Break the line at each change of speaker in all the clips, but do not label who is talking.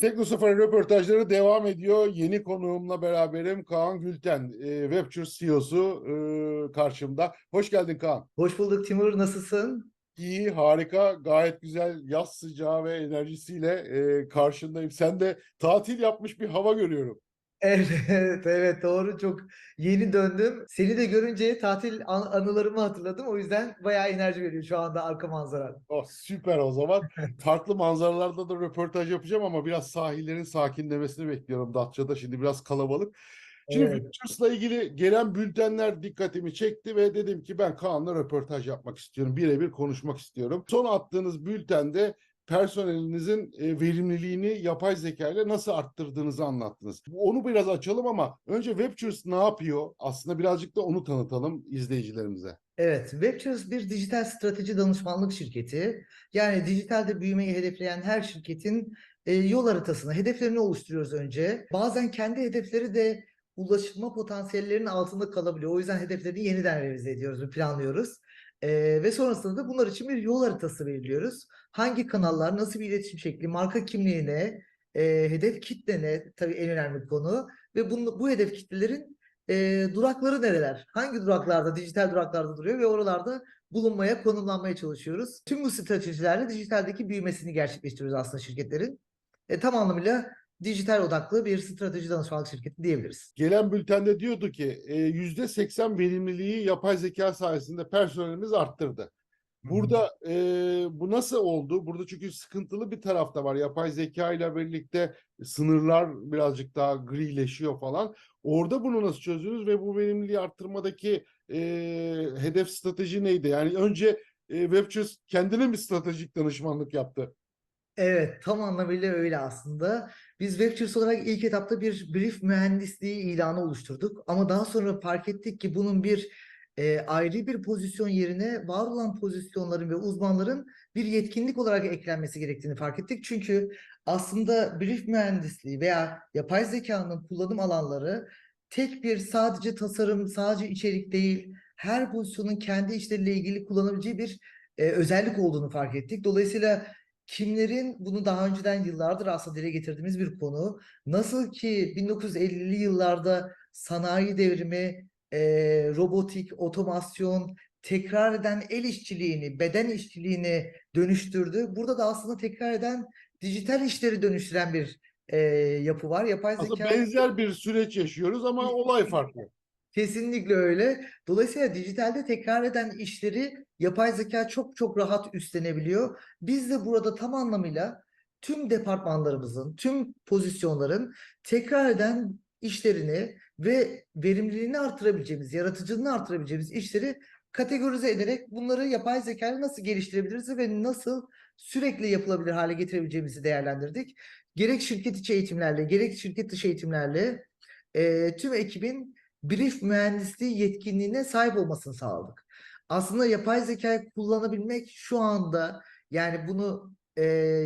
Teknosafari röportajları devam ediyor. Yeni konuğumla beraberim Kaan Gülten, e, Webture CEO'su e, karşımda. Hoş geldin Kaan.
Hoş bulduk Timur, nasılsın?
İyi, harika, gayet güzel yaz sıcağı ve enerjisiyle e, karşındayım. Sen de tatil yapmış bir hava görüyorum.
Evet, evet doğru çok yeni döndüm. Seni de görünce tatil an- anılarımı hatırladım. O yüzden bayağı enerji veriyor şu anda arka manzara.
Oh, süper o zaman. Farklı manzaralarda da röportaj yapacağım ama biraz sahillerin sakinlemesini bekliyorum Datça'da. Şimdi biraz kalabalık. Şimdi
Evet.
İlgili gelen bültenler dikkatimi çekti ve dedim ki ben Kaan'la röportaj yapmak istiyorum. Birebir konuşmak istiyorum. Son attığınız bültende personelinizin e, verimliliğini yapay zeka ile nasıl arttırdığınızı anlattınız. Onu biraz açalım ama önce Vectures ne yapıyor? Aslında birazcık da onu tanıtalım izleyicilerimize.
Evet, Webchers bir dijital strateji danışmanlık şirketi. Yani dijitalde büyümeyi hedefleyen her şirketin e, yol haritasını, hedeflerini oluşturuyoruz önce. Bazen kendi hedefleri de ulaşma potansiyellerinin altında kalabiliyor. O yüzden hedeflerini yeniden revize ediyoruz planlıyoruz. E, ve sonrasında da bunlar için bir yol haritası belirliyoruz. Hangi kanallar, nasıl bir iletişim şekli, marka kimliğine, e, hedef kitlene tabii en önemli konu ve bunu, bu hedef kitlelerin e, durakları nereler? Hangi duraklarda, dijital duraklarda duruyor ve oralarda bulunmaya, konumlanmaya çalışıyoruz. Tüm bu stratejilerle dijitaldeki büyümesini gerçekleştiriyoruz aslında şirketlerin. E, tam anlamıyla dijital odaklı bir strateji danışmanlık şirketi diyebiliriz.
Gelen bültende diyordu ki e, yüzde seksen verimliliği yapay zeka sayesinde personelimiz arttırdı. Burada e, bu nasıl oldu? Burada çünkü sıkıntılı bir tarafta var. Yapay zeka ile birlikte sınırlar birazcık daha grileşiyor falan. Orada bunu nasıl çözüyoruz ve bu verimliliği arttırmadaki e, hedef strateji neydi? Yani önce e, Webchers kendine mi stratejik danışmanlık yaptı?
Evet, tam anlamıyla öyle aslında. Biz Webchers olarak ilk etapta bir brief mühendisliği ilanı oluşturduk. Ama daha sonra fark ettik ki bunun bir e, ayrı bir pozisyon yerine var olan pozisyonların ve uzmanların bir yetkinlik olarak eklenmesi gerektiğini fark ettik. Çünkü aslında brief mühendisliği veya yapay zekanın kullanım alanları tek bir sadece tasarım, sadece içerik değil, her pozisyonun kendi işleriyle ilgili kullanabileceği bir e, özellik olduğunu fark ettik. Dolayısıyla kimlerin bunu daha önceden yıllardır aslında dile getirdiğimiz bir konu. Nasıl ki 1950'li yıllarda sanayi devrimi, e, robotik, otomasyon, tekrar eden el işçiliğini, beden işçiliğini dönüştürdü. Burada da aslında tekrar eden dijital işleri dönüştüren bir e, yapı var. Yapay
Aslında
zeka
benzer bir süreç yaşıyoruz ama olay farklı.
Kesinlikle öyle. Dolayısıyla dijitalde tekrar eden işleri yapay zeka çok çok rahat üstlenebiliyor. Biz de burada tam anlamıyla tüm departmanlarımızın, tüm pozisyonların tekrar eden işlerini ve verimliliğini artırabileceğimiz, yaratıcılığını artırabileceğimiz işleri kategorize ederek bunları yapay zekayla nasıl geliştirebiliriz ve nasıl sürekli yapılabilir hale getirebileceğimizi değerlendirdik. Gerek şirket içi eğitimlerle, gerek şirket dışı eğitimlerle eee, tüm ekibin brief mühendisliği yetkinliğine sahip olmasını sağladık. Aslında yapay zekayı kullanabilmek şu anda yani bunu e,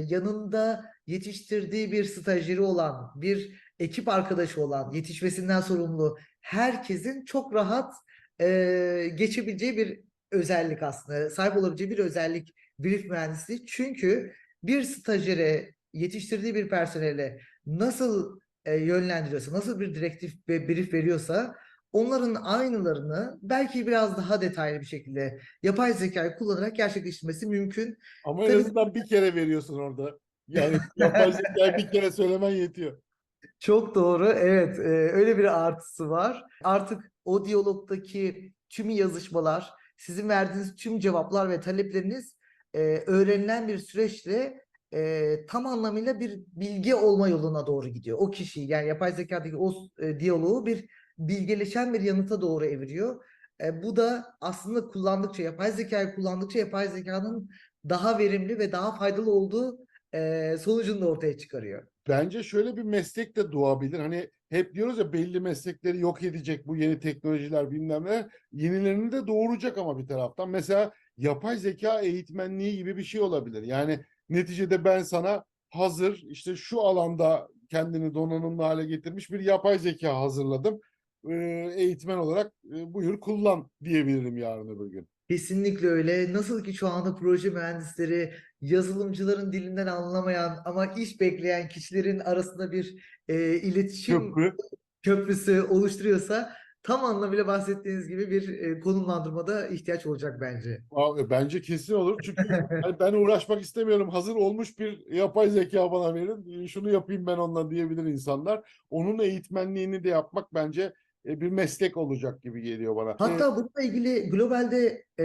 yanında yetiştirdiği bir stajyeri olan, bir ekip arkadaşı olan, yetişmesinden sorumlu herkesin çok rahat e, geçebileceği bir özellik aslında. Sahip olabileceği bir özellik brief mühendisliği. Çünkü bir stajyere yetiştirdiği bir personele nasıl e, yönlendiriyorsa, nasıl bir direktif ve brief veriyorsa onların aynılarını belki biraz daha detaylı bir şekilde yapay zekayı kullanarak gerçekleştirmesi mümkün.
Ama en
Tabii-
azından bir kere veriyorsun orada. Yani yapay zekayı bir kere söylemen yetiyor.
Çok doğru. Evet, e, öyle bir artısı var. Artık o diyalogdaki tüm yazışmalar, sizin verdiğiniz tüm cevaplar ve talepleriniz e, öğrenilen bir süreçle e, tam anlamıyla bir bilgi olma yoluna doğru gidiyor. O kişiyi yani yapay zekadaki o e, diyaloğu bir bilgeleşen bir yanıta doğru eviriyor. E, bu da aslında kullandıkça, yapay zekayı kullandıkça yapay zekanın daha verimli ve daha faydalı olduğu e, sonucunu da ortaya çıkarıyor.
Bence şöyle bir meslek de doğabilir. Hani hep diyoruz ya belli meslekleri yok edecek bu yeni teknolojiler bilmem ne. Yenilerini de doğuracak ama bir taraftan. Mesela yapay zeka eğitmenliği gibi bir şey olabilir. Yani neticede ben sana hazır işte şu alanda kendini donanımlı hale getirmiş bir yapay zeka hazırladım. Ee, eğitmen olarak e, buyur kullan diyebilirim yarın öbür gün.
Kesinlikle öyle. Nasıl ki şu anda proje mühendisleri yazılımcıların dilinden anlamayan ama iş bekleyen kişilerin arasında bir e, iletişim
Köprü.
köprüsü oluşturuyorsa tam anlamıyla bahsettiğiniz gibi bir e, konumlandırmada ihtiyaç olacak bence.
Aa, Bence kesin olur. Çünkü hani ben uğraşmak istemiyorum. Hazır olmuş bir yapay zeka bana verin. e, Şunu yapayım ben onunla diyebilir insanlar. Onun eğitmenliğini de yapmak bence e, bir meslek olacak gibi geliyor bana. E,
Hatta bununla ilgili globalde e,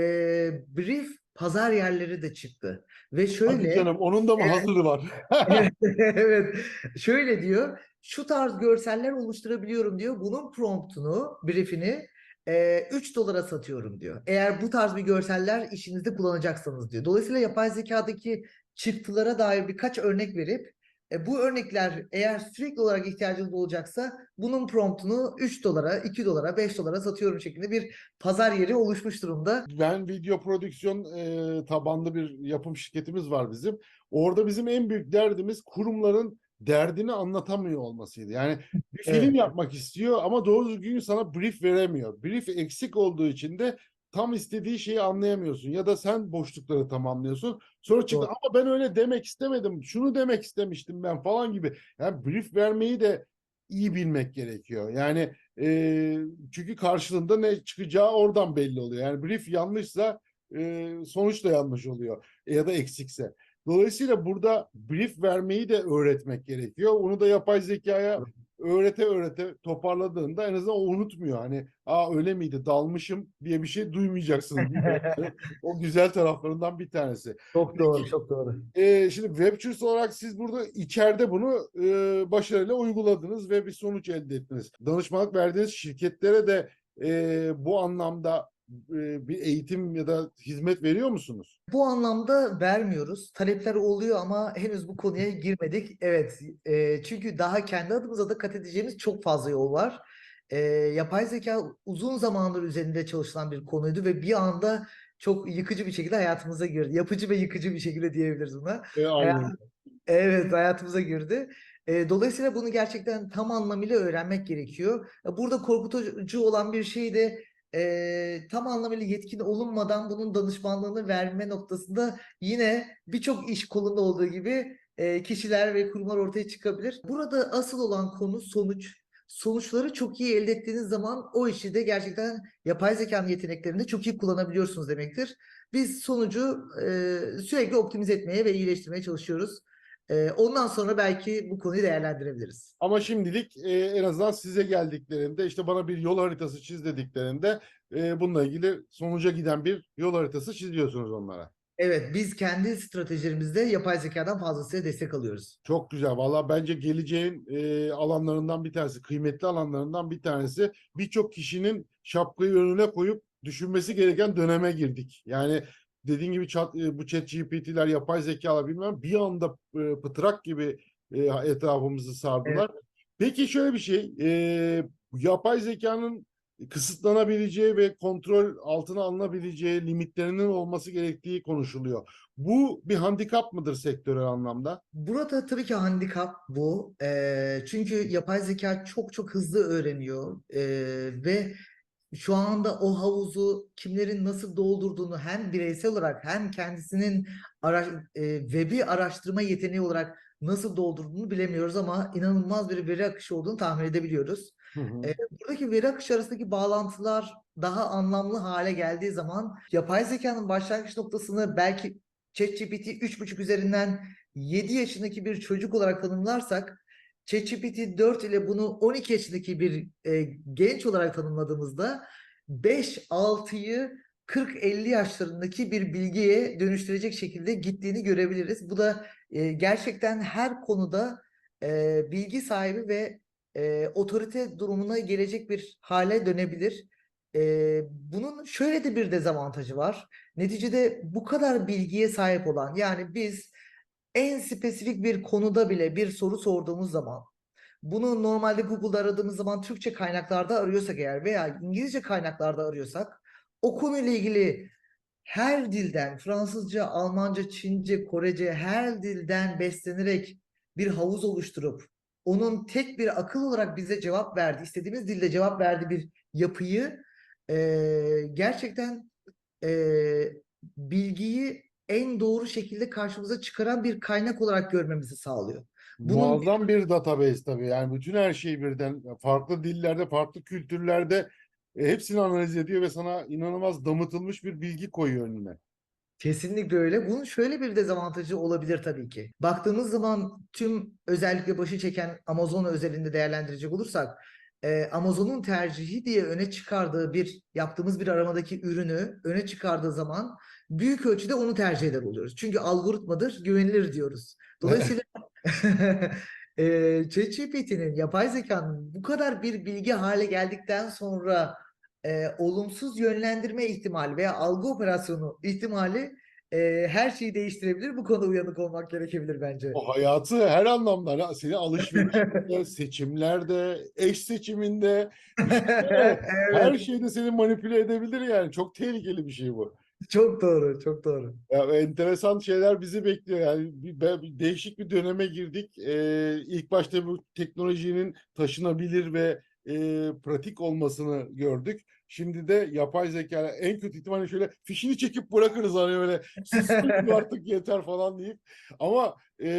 brief pazar yerleri de çıktı. Ve
hadi
şöyle
canım onun da mı
Evet.
hazırı var?
Evet, şöyle diyor. Şu tarz görseller oluşturabiliyorum diyor. Bunun promptunu, briefini e, 3 dolara satıyorum diyor. Eğer bu tarz bir görseller işinizde kullanacaksanız diyor. Dolayısıyla yapay zekadaki çıktılara dair birkaç örnek verip e, bu örnekler eğer sürekli olarak ihtiyacınız olacaksa bunun promptunu 3 dolara, 2 dolara, 5 dolara satıyorum şeklinde bir pazar yeri oluşmuş durumda.
Ben video prodüksiyon e, tabanlı bir yapım şirketimiz var bizim. Orada bizim en büyük derdimiz kurumların derdini anlatamıyor olmasıydı. Yani bir film
Evet.
yapmak istiyor ama doğru düzgün sana brief veremiyor. Brief eksik olduğu için de tam istediği şeyi anlayamıyorsun ya da sen boşlukları tamamlıyorsun. Sonra çıktı
Doğru.
ama ben öyle demek istemedim. Şunu demek istemiştim ben falan gibi. Yani brief vermeyi de iyi bilmek gerekiyor. Yani e, çünkü karşılığında ne çıkacağı oradan belli oluyor. Yani brief yanlışsa e, sonuç da yanlış oluyor E, ya da eksikse. Dolayısıyla burada brief vermeyi de öğretmek gerekiyor. Onu da yapay zekaya öğrete öğrete toparladığında en azından o unutmuyor. Hani aa öyle miydi dalmışım diye bir şey duymayacaksın. o güzel taraflarından bir tanesi.
Çok doğru, çok doğru.
Ee, şimdi Webchers olarak siz burada içeride bunu e, başarıyla uyguladınız ve bir sonuç elde ettiniz. Danışmanlık verdiğiniz şirketlere de e, bu anlamda e, bir eğitim ya da hizmet veriyor musunuz?
Bu anlamda vermiyoruz. Talepler oluyor ama henüz bu konuya girmedik. Evet, e, çünkü daha kendi adımıza da kat edeceğimiz çok fazla yol var. E, yapay zeka uzun zamandır üzerinde çalışılan bir konuydu ve bir anda çok yıkıcı bir şekilde hayatımıza girdi. Yapıcı ve yıkıcı bir şekilde diyebiliriz buna.
E, aynen.
Evet, hayatımıza girdi. E, dolayısıyla bunu gerçekten tam anlamıyla öğrenmek gerekiyor. Burada korkutucu olan bir şey de e, tam anlamıyla yetkin olunmadan bunun danışmanlığını verme noktasında yine birçok iş kolunda olduğu gibi e, kişiler ve kurumlar ortaya çıkabilir. Burada asıl olan konu sonuç. Sonuçları çok iyi elde ettiğiniz zaman o işi de gerçekten yapay zekanın yeteneklerini çok iyi kullanabiliyorsunuz demektir. Biz sonucu e, sürekli optimize etmeye ve iyileştirmeye çalışıyoruz. Ee, ondan sonra belki bu konuyu değerlendirebiliriz.
Ama şimdilik e, en azından size geldiklerinde işte bana bir yol haritası çiz dediklerinde e, bununla ilgili sonuca giden bir yol haritası çiziyorsunuz onlara.
Evet, biz kendi stratejilerimizde yapay zekadan fazlasıyla destek alıyoruz.
Çok güzel. Valla bence geleceğin e, alanlarından bir tanesi, kıymetli alanlarından bir tanesi. Birçok kişinin şapkayı önüne koyup düşünmesi gereken döneme girdik. Yani dediğin gibi chat, e, bu chat GPT'ler, yapay zekalar bilmem bir anda e, pıtrak gibi e, etrafımızı sardılar. Peki şöyle bir şey, e, yapay zekanın kısıtlanabileceği ve kontrol altına alınabileceği limitlerinin olması gerektiği konuşuluyor. Bu bir handikap mıdır sektörel anlamda?
Burada tabii ki handikap bu. Ee, çünkü yapay zeka çok çok hızlı öğreniyor Ee, ve şu anda o havuzu kimlerin nasıl doldurduğunu hem bireysel olarak hem kendisinin ara, e, web'i araştırma yeteneği olarak nasıl doldurduğunu bilemiyoruz ama inanılmaz bir veri akışı olduğunu tahmin edebiliyoruz.
Hı hı.
E, buradaki veri akışı arasındaki bağlantılar daha anlamlı hale geldiği zaman yapay zekanın başlangıç noktasını belki ChatGPT 3.5 üzerinden 7 yaşındaki bir çocuk olarak tanımlarsak ChatGPT 4 ile bunu 12 yaşındaki bir e, genç olarak tanımladığımızda 5-6'yı 40-50 yaşlarındaki bir bilgiye dönüştürecek şekilde gittiğini görebiliriz. Bu da e, gerçekten her konuda e, bilgi sahibi ve e, otorite durumuna gelecek bir hale dönebilir. E, bunun şöyle de bir dezavantajı var. Neticede bu kadar bilgiye sahip olan yani biz en spesifik bir konuda bile bir soru sorduğumuz zaman bunu normalde Google'da aradığımız zaman Türkçe kaynaklarda arıyorsak eğer veya İngilizce kaynaklarda arıyorsak o konuyla ilgili her dilden Fransızca, Almanca, Çince, Korece her dilden beslenerek bir havuz oluşturup onun tek bir akıl olarak bize cevap verdi, istediğimiz dilde cevap verdiği bir yapıyı eee, gerçekten eee, bilgiyi en doğru şekilde karşımıza çıkaran bir kaynak olarak görmemizi sağlıyor. Bunun-
Muazzam bir database tabii. Yani bütün her şeyi birden farklı dillerde, farklı kültürlerde e, hepsini analiz ediyor ve sana inanılmaz damıtılmış bir bilgi koyuyor önüne.
Kesinlikle öyle. Bunun şöyle bir dezavantajı olabilir tabii ki. Baktığımız zaman tüm özellikle başı çeken Amazon özelinde değerlendirecek olursak e, Amazon'un tercihi diye öne çıkardığı bir yaptığımız bir aramadaki ürünü öne çıkardığı zaman büyük ölçüde onu tercih eder oluyoruz. Çünkü algoritmadır, güvenilir diyoruz. Dolayısıyla e, ChatGPT'nin, yapay zekanın bu kadar bir bilgi hale geldikten sonra e, olumsuz yönlendirme ihtimali veya algı operasyonu ihtimali e, her şeyi değiştirebilir. Bu konuda uyanık olmak gerekebilir bence.
O hayatı her anlamda seni alışverişinde, seçimlerde, eş seçiminde, her
Evet,
şeyde seni manipüle edebilir yani. Çok tehlikeli bir şey bu.
Çok doğru, çok doğru.
Ya, enteresan şeyler bizi bekliyor yani bir, bir değişik bir döneme girdik. Ee, ilk başta bu teknolojinin taşınabilir ve e, pratik olmasını gördük. Şimdi de yapay zeka en kötü ihtimalle şöyle fişini çekip bırakırız hani öyle sussun artık yeter falan deyip. Ama e,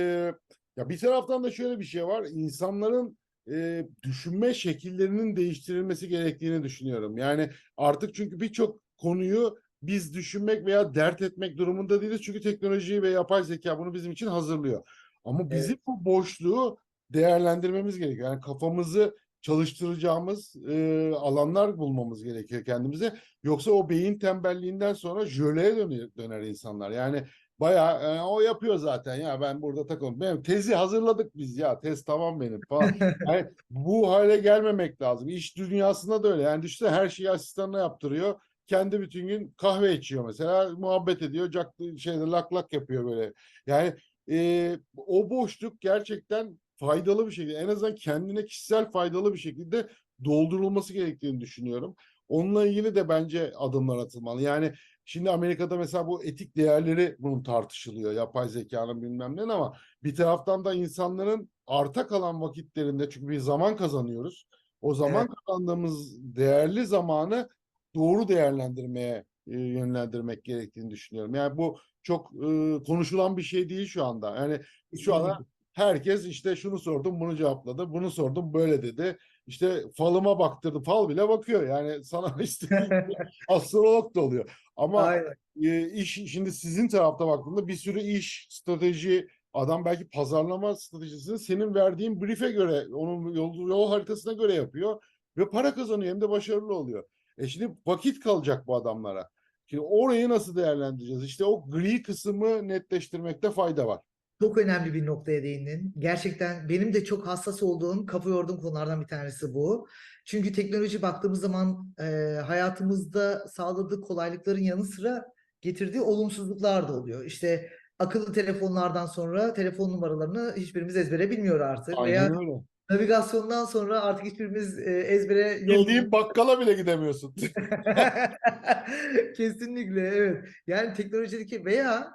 ya bir taraftan da şöyle bir şey var. İnsanların e, düşünme şekillerinin değiştirilmesi gerektiğini düşünüyorum. Yani artık çünkü birçok konuyu biz düşünmek veya dert etmek durumunda değiliz. Çünkü teknoloji ve yapay zeka bunu bizim için hazırlıyor. Ama bizim bu boşluğu değerlendirmemiz gerekiyor. Yani kafamızı çalıştıracağımız e, alanlar bulmamız gerekiyor kendimize. Yoksa o beyin tembelliğinden sonra jöleye dönüyor, döner insanlar. Yani bayağı e, o yapıyor zaten ya ben burada takılıyorum. Benim tezi hazırladık biz ya tez tamam benim falan. Yani bu hale gelmemek lazım. İş dünyasında da öyle. Yani düşünsene her şeyi asistanına yaptırıyor kendi bütün gün kahve içiyor mesela muhabbet ediyor cak şeyde lak lak yapıyor böyle yani e, o boşluk gerçekten faydalı bir şekilde en azından kendine kişisel faydalı bir şekilde doldurulması gerektiğini düşünüyorum. Onunla ilgili de bence adımlar atılmalı. Yani şimdi Amerika'da mesela bu etik değerleri bunun tartışılıyor. Yapay zekanın bilmem ne ama bir taraftan da insanların arta kalan vakitlerinde çünkü bir zaman kazanıyoruz. O zaman kazandığımız değerli zamanı doğru değerlendirmeye e, yönlendirmek gerektiğini düşünüyorum. Yani bu çok e, konuşulan bir şey değil şu anda. Yani şu anda herkes işte şunu sordum bunu cevapladı, bunu sordum böyle dedi. İşte falıma baktırdı, fal bile bakıyor. Yani sana istediğin astrolog da oluyor. Ama
Aynen.
e, iş şimdi sizin tarafta baktığında bir sürü iş, strateji, adam belki pazarlama stratejisini senin verdiğin brief'e göre, onun yol, yol haritasına göre yapıyor ve para kazanıyor hem de başarılı oluyor. E şimdi vakit kalacak bu adamlara. Şimdi orayı nasıl değerlendireceğiz? İşte o gri kısmı netleştirmekte fayda var.
Çok önemli bir noktaya değindin. Gerçekten benim de çok hassas olduğum, kafa yorduğum konulardan bir tanesi bu. Çünkü teknoloji baktığımız zaman e, hayatımızda sağladığı kolaylıkların yanı sıra getirdiği olumsuzluklar da oluyor. İşte akıllı telefonlardan sonra telefon numaralarını hiçbirimiz ezbere bilmiyor artık. Veya
Aynen öyle.
Navigasyondan sonra artık hiçbirimiz e, ezbere yol
Bildiğin bakkala bile gidemiyorsun.
Kesinlikle evet. Yani teknolojideki veya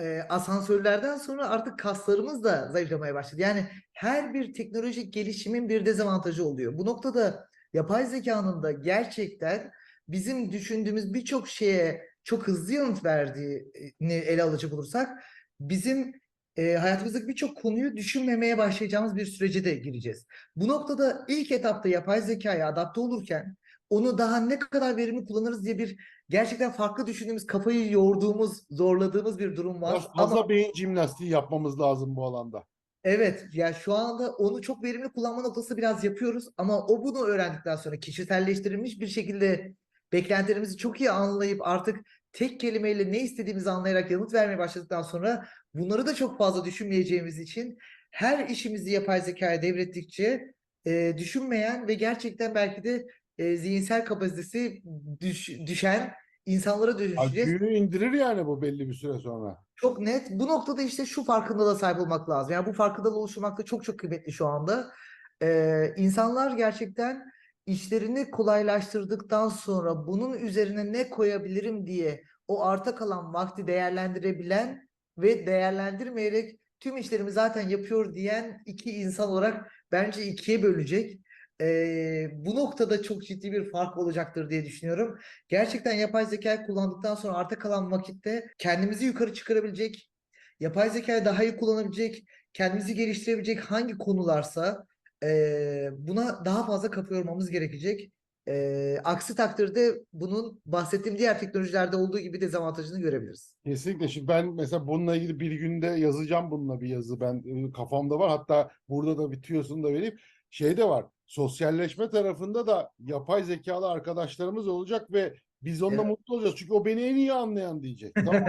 e, asansörlerden sonra artık kaslarımız da zayıflamaya başladı. Yani her bir teknolojik gelişimin bir dezavantajı oluyor. Bu noktada yapay zekanın da gerçekten bizim düşündüğümüz birçok şeye çok hızlı yanıt verdiğini ele alacak olursak bizim e, hayatımızdaki birçok konuyu düşünmemeye başlayacağımız bir sürece de gireceğiz. Bu noktada ilk etapta yapay zekaya adapte olurken onu daha ne kadar verimli kullanırız diye bir gerçekten farklı düşündüğümüz, kafayı yorduğumuz, zorladığımız bir durum var.
Biraz
Ama
fazla beyin jimnastiği yapmamız lazım bu alanda.
evet, yani şu anda onu çok verimli kullanma noktası biraz yapıyoruz. Ama o bunu öğrendikten sonra kişiselleştirilmiş bir şekilde beklentilerimizi çok iyi anlayıp artık tek kelimeyle ne istediğimizi anlayarak yanıt vermeye başladıktan sonra bunları da çok fazla düşünmeyeceğimiz için her işimizi yapay zekaya devrettikçe e, düşünmeyen ve gerçekten belki de e, zihinsel kapasitesi düş- düşen insanlara dönüşeceğiz.
IQ'yu indirir yani bu belli bir süre sonra.
Çok net. Bu noktada işte şu farkındalığa sahip olmak lazım. Yani bu farkındalığı oluşturmak da çok çok kıymetli şu anda. Ee, insanlar gerçekten işlerini kolaylaştırdıktan sonra bunun üzerine ne koyabilirim diye o arta kalan vakti değerlendirebilen ve değerlendirmeyerek tüm işlerimi zaten yapıyor diyen iki insan olarak bence ikiye bölecek. eee, bu noktada çok ciddi bir fark olacaktır diye düşünüyorum. Gerçekten yapay zekayı kullandıktan sonra arta kalan vakitte kendimizi yukarı çıkarabilecek, yapay zekayı daha iyi kullanabilecek, kendimizi geliştirebilecek hangi konularsa eee, buna daha fazla kafa yormamız gerekecek. Eee, aksi takdirde bunun bahsettiğim diğer teknolojilerde olduğu gibi dezavantajını görebiliriz.
Kesinlikle. Şimdi ben mesela bununla ilgili bir günde yazacağım bununla bir yazı. Ben e, kafamda var. Hatta burada da bir tüyosunu da vereyim. Şey de var. Sosyalleşme tarafında da yapay zekalı arkadaşlarımız olacak ve biz onunla
Evet.
mutlu olacağız. Çünkü o beni en iyi anlayan diyecek. Tamam.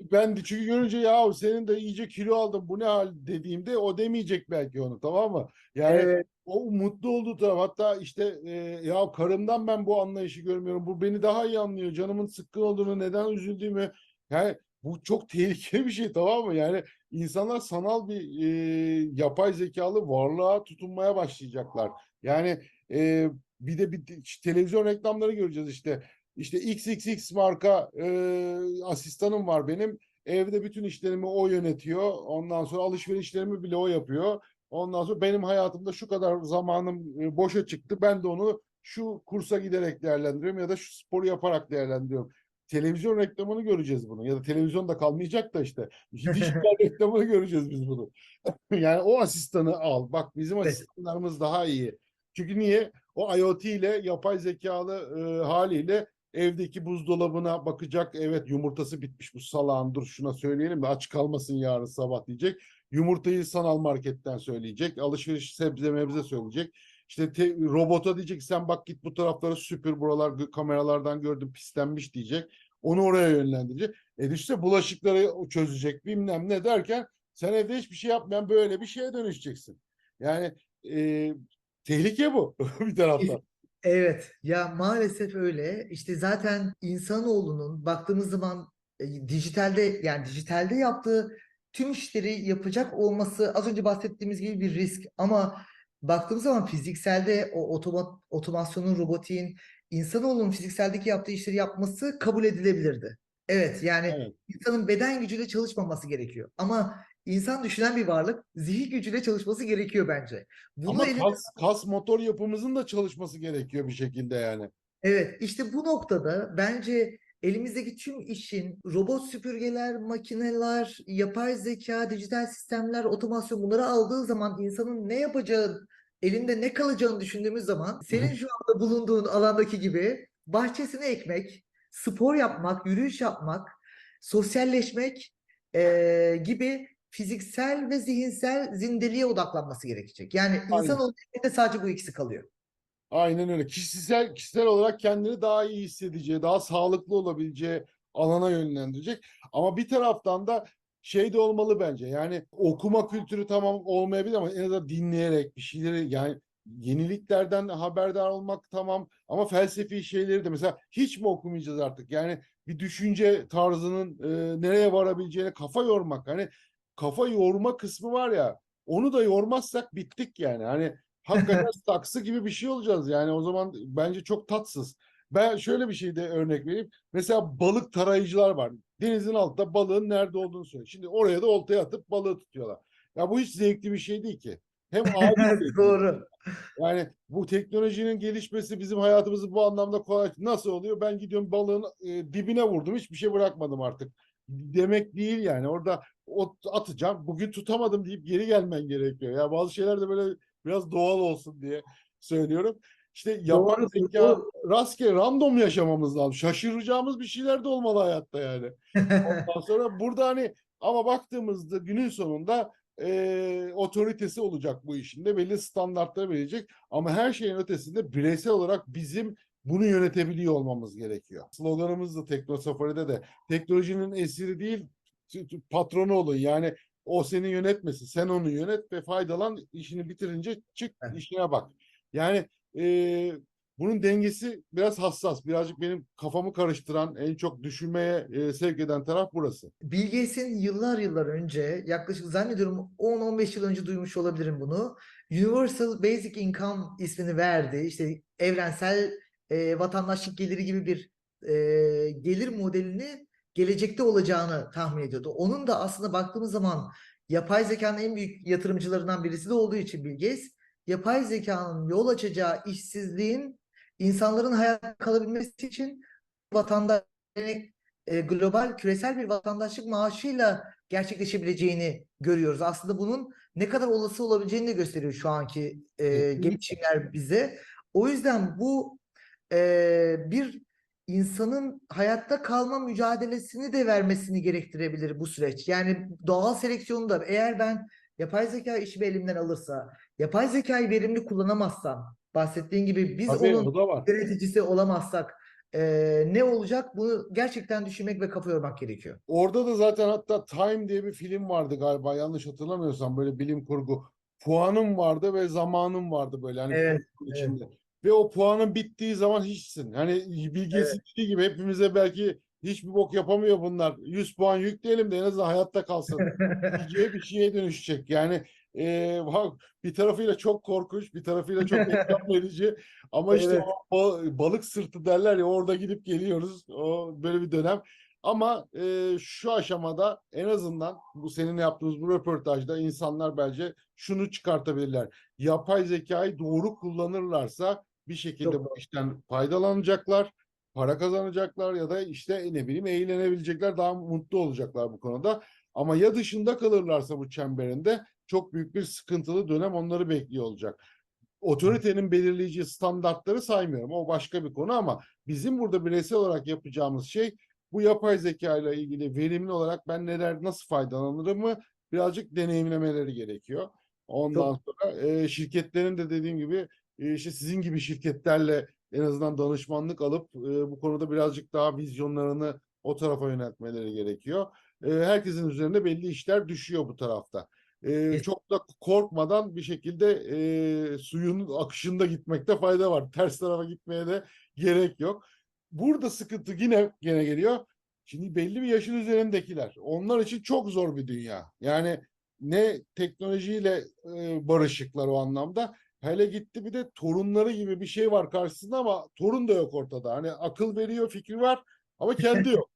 Ben de çünkü görünce ya senin de iyice kilo aldın bu ne hal dediğimde o demeyecek belki onu tamam mı? Yani
Evet.
o mutlu olduğu taraf hatta işte e, ya karımdan ben bu anlayışı görmüyorum. Bu beni daha iyi anlıyor. Canımın sıkkın olduğunu, neden üzüldüğümü. Yani bu çok tehlikeli bir şey tamam mı? Yani insanlar sanal bir e, yapay zekalı varlığa tutunmaya başlayacaklar. Yani e, bir de bir televizyon reklamları göreceğiz işte. İşte XXX marka e, asistanım var benim. Evde bütün işlerimi o yönetiyor. Ondan sonra alışverişlerimi bile o yapıyor. Ondan sonra benim hayatımda şu kadar zamanım e, boşa çıktı. Ben de onu şu kursa giderek değerlendiriyorum ya da şu sporu yaparak değerlendiriyorum. Televizyon reklamını göreceğiz bunu. Ya da televizyon da kalmayacak da işte. Dijital reklamını göreceğiz biz bunu. Yani o asistanı al. Bak bizim asistanlarımız daha iyi. Çünkü niye? O IoT ile yapay zekalı e, haliyle evdeki buzdolabına bakacak. Evet yumurtası bitmiş bu salağın. Dur şuna söyleyelim de aç kalmasın yarın sabah diyecek. Yumurtayı sanal marketten söyleyecek. Alışveriş sebze mebze söyleyecek. İşte te- robota diyecek sen bak git bu tarafları süpür buralar kameralardan gördüm pislenmiş diyecek. Onu oraya yönlendirecek. E işte bulaşıkları çözecek bilmem ne derken sen evde hiçbir şey yapmayan böyle bir şeye dönüşeceksin. Yani e, tehlike bu bir taraftan.
Evet ya maalesef öyle. İşte zaten insanoğlunun baktığımız zaman e, dijitalde yani dijitalde yaptığı tüm işleri yapacak olması az önce bahsettiğimiz gibi bir risk ama baktığımız zaman fizikselde o otoma, otomasyonun, robotiğin insanoğlunun fizikseldeki yaptığı işleri yapması kabul edilebilirdi. Evet yani
Evet.
insanın beden gücüyle çalışmaması gerekiyor. Ama insan düşünen bir varlık zihin gücüyle çalışması gerekiyor bence. Bunu
Ama
elinde-
kas, kas motor yapımızın da çalışması gerekiyor bir şekilde yani.
Evet, işte bu noktada bence elimizdeki tüm işin robot süpürgeler, makineler, yapay zeka, dijital sistemler, otomasyon bunları aldığı zaman insanın ne yapacağı, elinde ne kalacağını düşündüğümüz zaman senin şu anda bulunduğun alandaki gibi bahçesine ekmek, spor yapmak, yürüyüş yapmak, sosyalleşmek eee, gibi fiziksel ve zihinsel zindeliğe odaklanması gerekecek. Yani
Aynen.
insanın elinde sadece bu ikisi kalıyor.
Aynen öyle. Kişisel kişisel olarak kendini daha iyi hissedeceği, daha sağlıklı olabileceği alana yönlendirecek. Ama bir taraftan da şey de olmalı bence. Yani okuma kültürü tamam olmayabilir ama en azından dinleyerek bir şeyleri yani yeniliklerden haberdar olmak tamam ama felsefi şeyleri de mesela hiç mi okumayacağız artık? Yani bir düşünce tarzının e, nereye varabileceğine kafa yormak. Hani kafa yorma kısmı var ya onu da yormazsak bittik yani. Hani hakikaten saksı gibi bir şey olacağız yani o zaman bence çok tatsız. Ben şöyle bir şey de örnek vereyim. Mesela balık tarayıcılar var. Denizin altında balığın nerede olduğunu söylüyor. Şimdi oraya da oltaya atıp balığı tutuyorlar. Ya bu hiç zevkli bir şey değil ki. Hem ağır şey.
Doğru.
Yani bu teknolojinin gelişmesi bizim hayatımızı bu anlamda kolay. Nasıl oluyor? Ben gidiyorum balığın e, dibine vurdum. Hiçbir şey bırakmadım artık. Demek değil yani. Orada atacağım. Bugün tutamadım deyip geri gelmen gerekiyor. Ya bazı şeyler de böyle biraz doğal olsun diye söylüyorum. İşte yapay
Doğru,
zeka rastgele random yaşamamız lazım. Şaşıracağımız bir şeyler de olmalı hayatta yani. Ondan sonra burada hani ama baktığımızda günün sonunda e, otoritesi olacak bu işin de belli standartları verecek. Ama her şeyin ötesinde bireysel olarak bizim bunu yönetebiliyor olmamız gerekiyor. Sloganımız da Tekno Safari'de de teknolojinin esiri değil patronu olun. Yani o seni yönetmesin. Sen onu yönet ve faydalan işini bitirince çık
Evet.
işine bak. Yani e, bunun dengesi biraz hassas. Birazcık benim kafamı karıştıran, en çok düşünmeye e, sevk eden taraf burası.
Bill Gates'in yıllar yıllar önce yaklaşık zannediyorum 10-15 yıl önce duymuş olabilirim bunu. Universal Basic Income ismini verdi. İşte evrensel e, vatandaşlık geliri gibi bir e, gelir modelini gelecekte olacağını tahmin ediyordu. Onun da aslında baktığımız zaman yapay zekanın en büyük yatırımcılarından birisi de olduğu için Bill Gates yapay zekanın yol açacağı işsizliğin insanların hayatta kalabilmesi için vatandaş e, global küresel bir vatandaşlık maaşıyla gerçekleşebileceğini görüyoruz. Aslında bunun ne kadar olası olabileceğini de gösteriyor şu anki e, gelişimler bize. O yüzden bu e, bir insanın hayatta kalma mücadelesini de vermesini gerektirebilir bu süreç. Yani doğal seleksiyonda eğer ben yapay zeka işimi elimden alırsa, yapay zekayı verimli kullanamazsam, bahsettiğin gibi biz
Tabii
onun
da
yöneticisi olamazsak eee, ne olacak? Bunu gerçekten düşünmek ve kafa yormak gerekiyor.
Orada da zaten hatta Time diye bir film vardı galiba yanlış hatırlamıyorsam böyle bilim kurgu. Puanım vardı ve zamanım vardı böyle hani
Evet,
içinde. Ve o puanın bittiği zaman hiçsin. Hani Bilge'sin dediği gibi hepimize belki hiçbir bok yapamıyor bunlar. 100 puan yükleyelim de en azından hayatta kalsın. diyeceği bir şeye dönüşecek. Yani e, bak, bir tarafıyla çok korkunç, bir tarafıyla çok heyecan verici. Ama işte
Evet.
o ba- balık sırtı derler ya orada gidip geliyoruz. O böyle bir dönem. Ama e, şu aşamada en azından bu senin yaptığımız bu röportajda insanlar bence şunu çıkartabilirler. Yapay zekayı doğru kullanırlarsa bir şekilde
Çok
bu
doğru.
işten faydalanacaklar, para kazanacaklar ya da işte ne bileyim eğlenebilecekler, daha mutlu olacaklar bu konuda. Ama ya dışında kalırlarsa bu çemberinde çok büyük bir sıkıntılı dönem onları bekliyor olacak. Otoritenin belirleyeceği standartları saymıyorum. O başka bir konu ama bizim burada bireysel olarak yapacağımız şey bu yapay zeka ile ilgili verimli olarak ben neler nasıl faydalanırımı birazcık deneyimlemeleri gerekiyor. Ondan sonra e, şirketlerin de dediğim gibi e, işte sizin gibi şirketlerle en azından danışmanlık alıp e, bu konuda birazcık daha vizyonlarını o tarafa yöneltmeleri gerekiyor. E, herkesin üzerinde belli işler düşüyor bu tarafta. E, çok da korkmadan bir şekilde e, suyun akışında gitmekte fayda var. Ters tarafa gitmeye de gerek yok. Burada sıkıntı yine gene geliyor. Şimdi belli bir yaşın üzerindekiler. Onlar için çok zor bir dünya. Yani ne teknolojiyle e, barışıklar o anlamda. Hele gitti bir de torunları gibi bir şey var karşısında ama torun da yok ortada. Hani akıl veriyor, fikri var ama kendi yok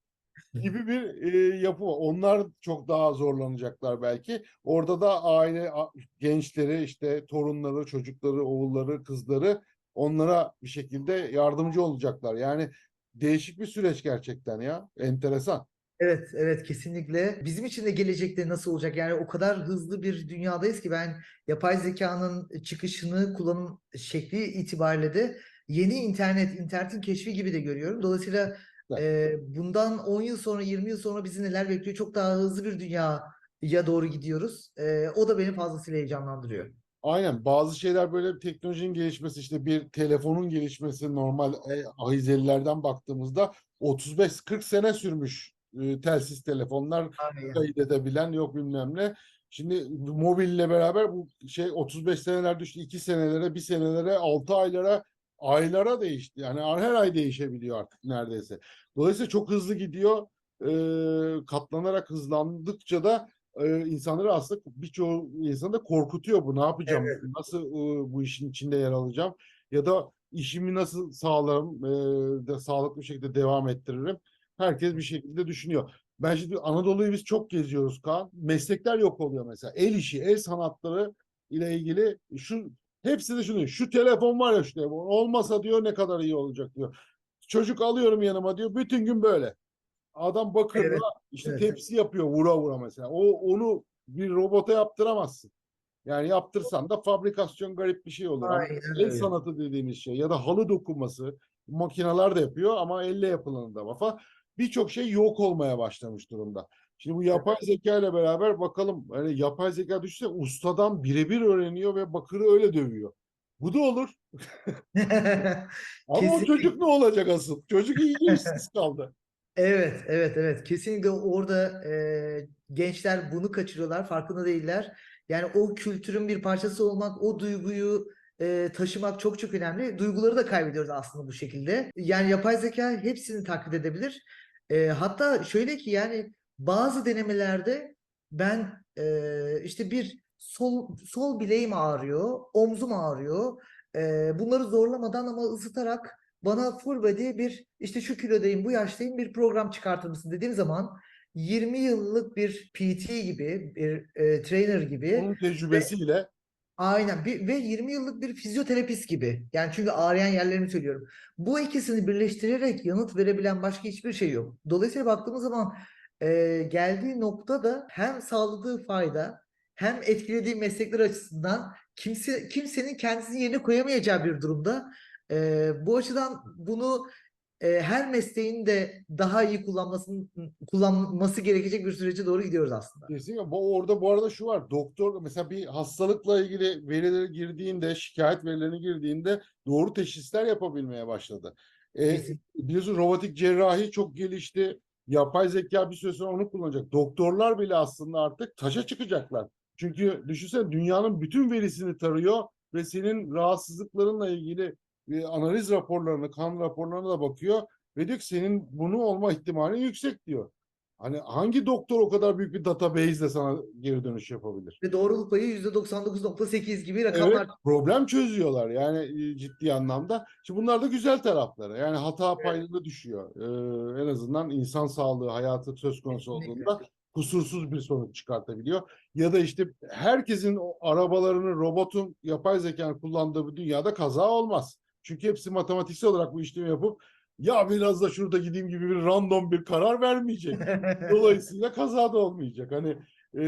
gibi bir e, yapı var. Onlar çok daha zorlanacaklar belki. Orada da aile a- gençleri işte torunları, çocukları, oğulları, kızları onlara bir şekilde yardımcı olacaklar. Yani değişik bir süreç gerçekten ya. Enteresan.
Evet, evet kesinlikle. Bizim için de gelecekte nasıl olacak? Yani o kadar hızlı bir dünyadayız ki ben yapay zekanın çıkışını, kullanım şekli itibariyle de yeni internet, internetin keşfi gibi de görüyorum. Dolayısıyla e, bundan 10 yıl sonra, 20 yıl sonra bizi neler bekliyor? Çok daha hızlı bir dünyaya doğru gidiyoruz. E, o da beni fazlasıyla heyecanlandırıyor.
Aynen bazı şeyler böyle teknolojinin gelişmesi işte bir telefonun gelişmesi normal e, baktığımızda 35-40 sene sürmüş e, telsiz telefonlar
Aynen.
kaydedebilen yok bilmem ne. Şimdi mobille beraber bu şey 35 seneler düştü 2 senelere, 1 senelere, 6 aylara, aylara değişti. Yani her ay değişebiliyor artık neredeyse. Dolayısıyla çok hızlı gidiyor. Ee, katlanarak hızlandıkça da e, insanları aslında birçoğu insanı da korkutuyor bu. Ne yapacağım?
Evet.
Nasıl e, bu işin içinde yer alacağım? Ya da işimi nasıl sağlarım? e, de sağlıklı bir şekilde devam ettiririm? Herkes bir şekilde düşünüyor. Ben şimdi Anadolu'yu biz çok geziyoruz Kaan. Meslekler yok oluyor mesela. El işi, el sanatları ile ilgili şu hepsi de şunu. Şu telefon var ya şu telefon. Olmasa diyor ne kadar iyi olacak diyor. Çocuk alıyorum yanıma diyor. Bütün gün böyle. Adam bakırla
Evet,
işte
evet.
tepsi yapıyor vura vura mesela. O onu bir robota yaptıramazsın. Yani yaptırsan da fabrikasyon garip bir şey olur.
Aynen
el
öyle.
sanatı dediğimiz şey ya da halı dokunması makineler de yapıyor ama elle yapılanı da var falan. Birçok şey yok olmaya başlamış durumda. Şimdi bu yapay zeka ile beraber bakalım hani yapay zeka düşse ustadan birebir öğreniyor ve bakırı öyle dövüyor. Bu da olur. Ama o
Kesinlikle.
çocuk ne olacak asıl? Çocuk iyice işsiz kaldı.
Evet, evet, evet. Kesinlikle orada e, gençler bunu kaçırıyorlar, farkında değiller. Yani o kültürün bir parçası olmak, o duyguyu e, taşımak çok çok önemli. Duyguları da kaybediyoruz aslında bu şekilde. Yani yapay zeka hepsini taklit edebilir. E, hatta şöyle ki yani bazı denemelerde ben e, işte bir sol sol bileğim ağrıyor, omzum ağrıyor. E, bunları zorlamadan ama ısıtarak bana full body bir işte şu kilodayım, bu yaştayım bir program çıkartır mısın dediğim zaman 20 yıllık bir PT gibi, bir e, trainer gibi
Onun tecrübesiyle
Aynen bir, ve 20 yıllık bir fizyoterapist gibi. Yani çünkü ağrıyan yerlerini söylüyorum. Bu ikisini birleştirerek yanıt verebilen başka hiçbir şey yok. Dolayısıyla baktığımız zaman e, geldiği nokta da hem sağladığı fayda hem etkilediği meslekler açısından kimse kimsenin kendisini yerine koyamayacağı bir durumda. E, bu açıdan bunu e, her mesleğin de daha iyi kullanmasının kullanması gerekecek bir sürece doğru gidiyoruz aslında.
Kesinlikle. Bu, orada bu arada şu var. Doktor mesela bir hastalıkla ilgili verileri girdiğinde, şikayet verilerini girdiğinde doğru teşhisler yapabilmeye başladı. E, biliyorsun robotik cerrahi çok gelişti. Yapay zeka bir süre sonra onu kullanacak. Doktorlar bile aslında artık taşa çıkacaklar. Çünkü düşünsene dünyanın bütün verisini tarıyor ve senin rahatsızlıklarınla ilgili e, analiz raporlarını, kan raporlarına da bakıyor ve diyor ki senin bunu olma ihtimalin yüksek diyor. Hani hangi doktor o kadar büyük bir database ile sana geri dönüş yapabilir?
Ve doğruluk payı %99.8 gibi
Evet,
rakamlar.
problem çözüyorlar yani e, ciddi anlamda. Şimdi bunlar da güzel tarafları. Yani hata
Evet.
payları düşüyor. Ee, en azından insan sağlığı, hayatı söz konusu olduğunda kusursuz bir sonuç çıkartabiliyor. Ya da işte herkesin arabalarını robotun yapay zekanın kullandığı bir dünyada kaza olmaz. Çünkü hepsi matematiksel olarak bu işlemi yapıp ya biraz da şurada gideyim gibi bir random bir karar vermeyecek. Dolayısıyla kaza da olmayacak. Hani e,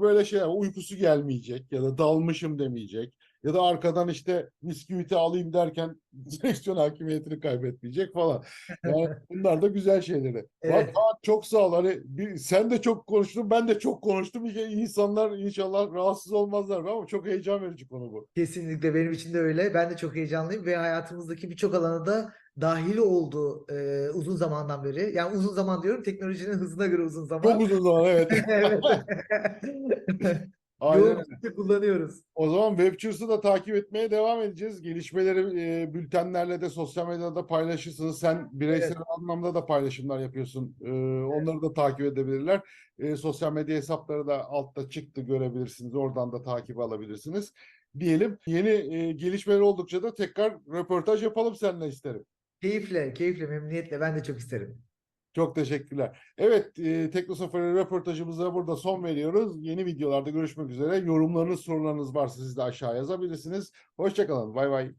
böyle şeyler uykusu gelmeyecek ya da dalmışım demeyecek. Ya da arkadan işte bisküviti alayım derken direksiyon hakimiyetini kaybetmeyecek falan. Yani bunlar da güzel şeyleri.
Evet.
Valla çok sağ ol. Hani bir, sen de çok konuştun, ben de çok konuştum. İnsanlar inşallah rahatsız olmazlar ama çok heyecan verici konu bu.
Kesinlikle benim için de öyle. Ben de çok heyecanlıyım ve hayatımızdaki birçok alana da dahil oldu e, uzun zamandan beri. Yani uzun zaman diyorum teknolojinin hızına göre uzun zaman.
Çok uzun zaman evet.
Evet.
Aynen.
Yoğun kullanıyoruz.
O zaman Webchers'ı da takip etmeye devam edeceğiz. Gelişmeleri e, bültenlerle de sosyal medyada paylaşırsınız. Sen bireysel
Evet.
anlamda da paylaşımlar yapıyorsun. E, onları da takip edebilirler. E, sosyal medya hesapları da altta çıktı görebilirsiniz. Oradan da takip alabilirsiniz. Diyelim yeni e, gelişmeler oldukça da tekrar röportaj yapalım seninle isterim.
Keyifle, keyifle, memnuniyetle ben de çok isterim.
Çok teşekkürler. Evet, e, Teknosafari röportajımıza burada son veriyoruz. Yeni videolarda görüşmek üzere. Yorumlarınız, sorularınız varsa siz de aşağı yazabilirsiniz. Hoşçakalın. Bay bay.